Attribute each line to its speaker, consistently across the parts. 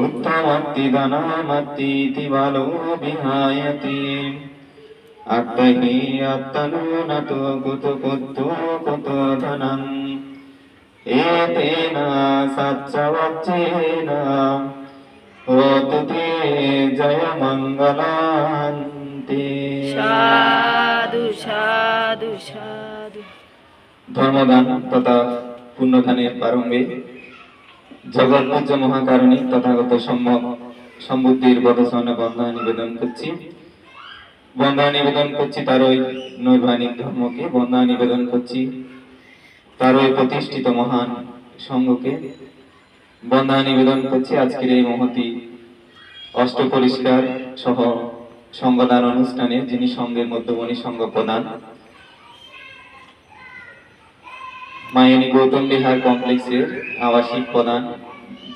Speaker 1: كنت واتبنامتي تبالو بهايتي أتهي التنونة كت كت كت تنم إيتنا سجوتينا وتتي جي মঙ্গলান্তি
Speaker 2: সাধু সাধু সাধু
Speaker 1: ধর্মদান তথা পুণ্যদানের প্রারম্ভে জগৎ পূজ্য মহাকারণী তথাগত সম্যক সম্বুদ্ধির বদসনে বন্ধা নিবেদন করছি। বন্ধা নিবেদন করছি তার ওই নৈর্বাণিক ধর্মকে। বন্ধা নিবেদন করছি তার ওই প্রতিষ্ঠিত মহান সঙ্গকে। বন্ধা নিবেদন করছি আজকের এই মহতি অষ্ট পরিষ্কার সহ সঙ্গদান অনুষ্ঠানে যিনি সঙ্গের মধ্যমণি সঙ্গ প্রদান। মায়ানী গৌতম বিহার কমপ্লেক্সের আবাসিক প্রধান,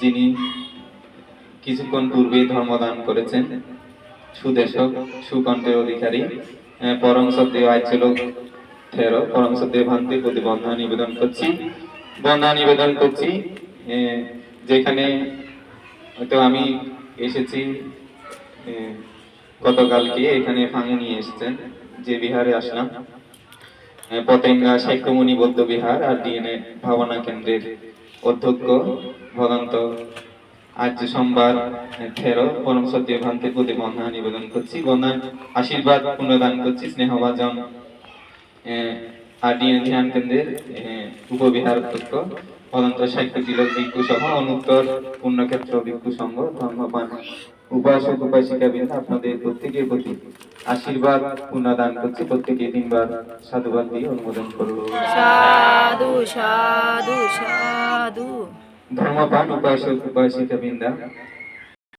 Speaker 1: যিনি কিছুক্ষণ পূর্বে ধর্মদান করেছেন। সুদেশক, সুকণ্ঠের অধিকারী পরম সত্য আইচলক থেরো, পরম সত্য ভান্তির প্রতি বন্ধা নিবেদন করছি। বন্ধা নিবেদন করছি যেখানে হয়তো আমি এসেছি গতকালকে এখানে ফাঙে নিয়ে এসেছেন, যে বিহারে আসলাম। পতেঙ্গা সাইক্যমণি বৌদ্ধ বিহার আর ডিএনএ ভাবনা কেন্দ্রের অধ্যক্ষ ভদন্ত আজ সোমবার থেরো পরম সত্য ভান্তের প্রতি বন্ধা নিবেদন করছি। বন্ধা আশীর্বাদ পুনদান করছি স্নেহভাজন আর ডিএন ধ্যান কেন্দ্রের উপবিহার অধ্যক্ষ ভদন্ত সাহিত্য তিলক ভিক্ষু সহ অনুত্তর পুণ্যক্ষেত্র ভিক্ষু সংঘ ধর্মপান উপাসক উপাসিকা বৃন্দ আপনাদের প্রত্যেকের প্রতি আশীর্বাদ পুনদান করছি। প্রত্যেকে তিনবার সাধুবাদ দিয়ে অনুমোদন করব
Speaker 2: সাধু সাধু সাধু।
Speaker 1: ধর্মপান উপাসক উপাসিকা বৃন্দা